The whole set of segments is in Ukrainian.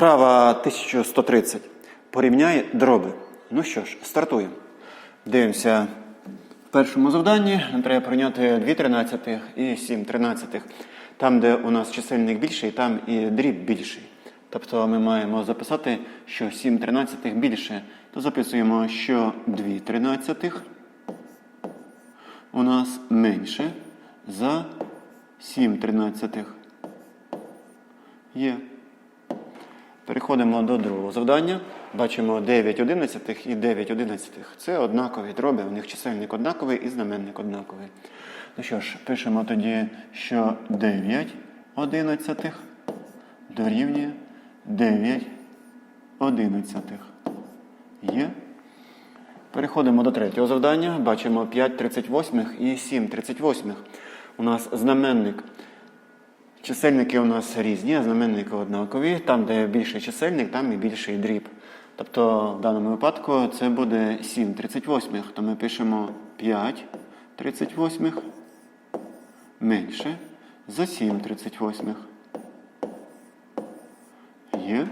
Вправа 1130. Порівняй дроби. Ну що ж, стартуємо. Дивимося. В першому завданні нам треба прийняти 2 тринадцятих і 7 тринадцятих. Там, де у нас чисельник більший, там і дріб більший. Тобто ми маємо записати, що 7 тринадцятих більше. То записуємо, що 2 тринадцятих у нас менше за 7 тринадцятих. Є. Переходимо до другого завдання. Бачимо 9 одинадцятих і 9 одинадцятих. Це однакові дроби, у них чисельник однаковий і знаменник однаковий. Ну що ж, пишемо тоді, що 9 одинадцятих дорівнює 9 одинадцятих. Є. Переходимо до третього завдання. Бачимо 5 38 і 7 38. У нас знаменник Чисельники у нас різні, а знаменники однакові. Там, де більший чисельник, там і більший дріб. Тобто, в даному випадку це буде 7 38. То ми пишемо 5 38 менше за 7 38. Є.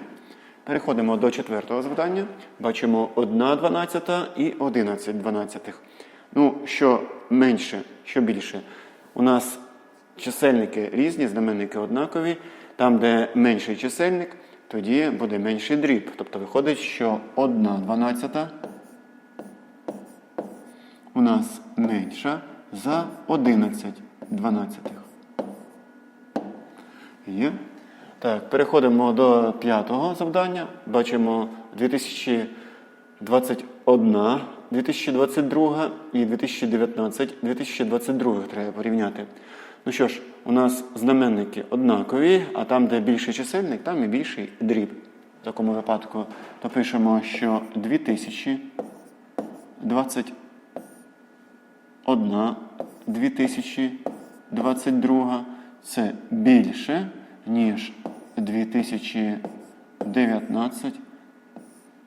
Переходимо до четвертого завдання. Бачимо 1 дванадцята і 11 дванадцятих. Ну, що менше, що більше. У нас чисельники різні, знаменники однакові. Там, де менший чисельник, тоді буде менший дріб. Тобто виходить, що 1 дванадцята у нас менша за 11 дванадцятих. Є. Так, переходимо до п'ятого завдання. Бачимо 2021, 2022 і 2019, 2022 треба порівняти. Ну що ж, у нас знаменники однакові, а там, де більший чисельник, там і більший дріб. В такому випадку то пишемо, що 2021, 2022 це більше, ніж 2019,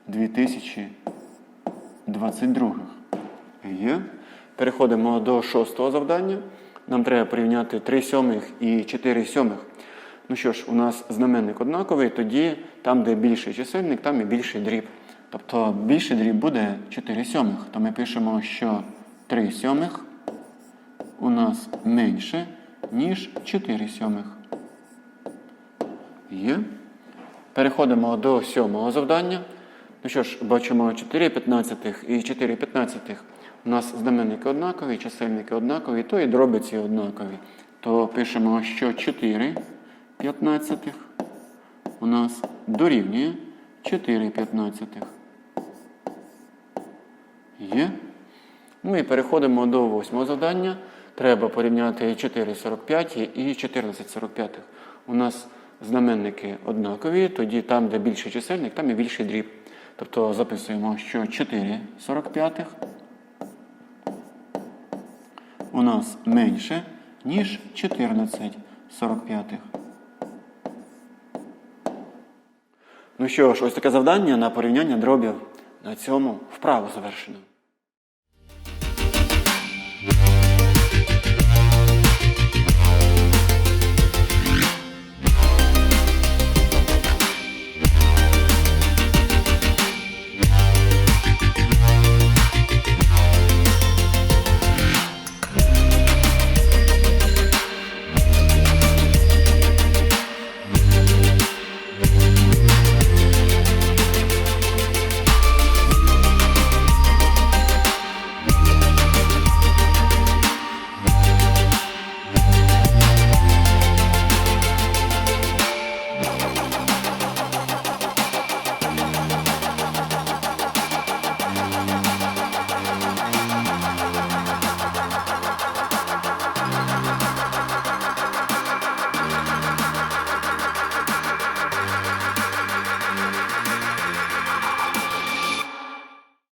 2022. Є. Переходимо до шостого завдання. Нам треба порівняти 3 сьомих і 4 сьомих. Ну що ж, у нас знаменник однаковий, тоді там, де більший чисельник, там і більший дріб. Тобто більший дріб буде 4 сьомих. То ми пишемо, що 3 сьомих у нас менше, ніж 4 сьомих. Є. Переходимо до сьомого завдання. Ну що ж, бачимо 4 п'ятнадцятих і 4 п'ятнадцятих. У нас знаменники однакові, чисельники однакові, то і дробиці однакові. То пишемо, що 4 п'ятнадцятих у нас дорівнює 4 п'ятнадцятих. Є. Ну і переходимо до восьмого завдання. Треба порівняти 4,45 і 14,45. У нас знаменники однакові, тоді там, де більший чисельник, там і більший дріб. Тобто записуємо, що 4,45 у нас менше, ніж 14 45. Ну що ж, ось таке завдання на порівняння дробів. На цьому вправу завершено.